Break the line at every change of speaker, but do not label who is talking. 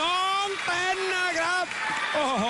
น้องเป็นนะครับ โอ้โห